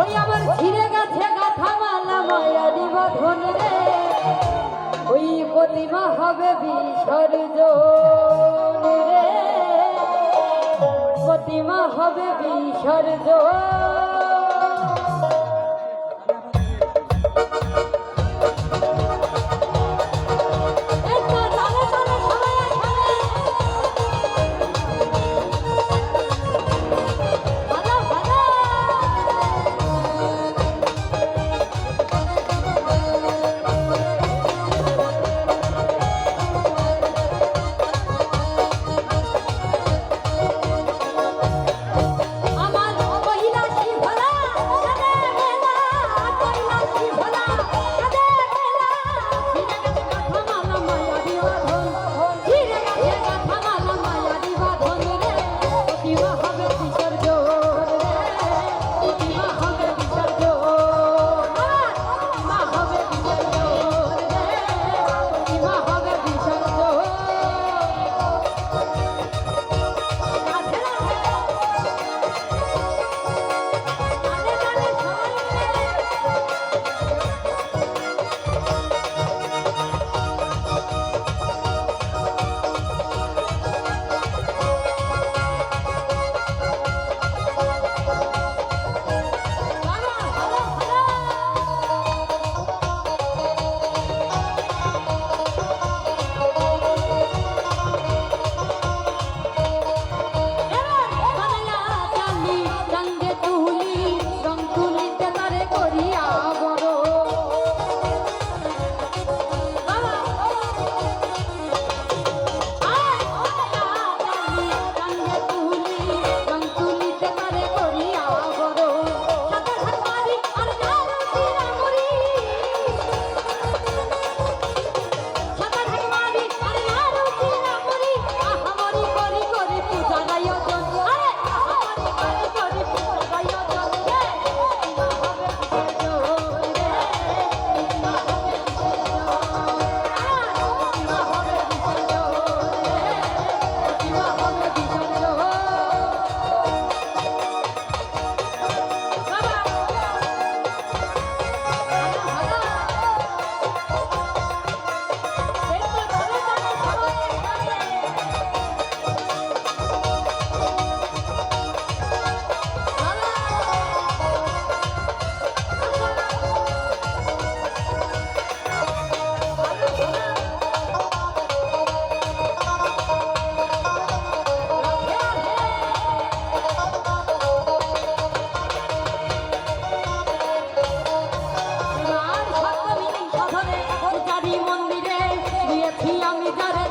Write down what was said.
ওই আমার ছিঁড়ে গেছে গাথা মালা মায়ারি বাঁধন রে ওই প্রতিমা হবে বিসর্জন রে। প্রতিমা হবে বিসর্জন। Everybody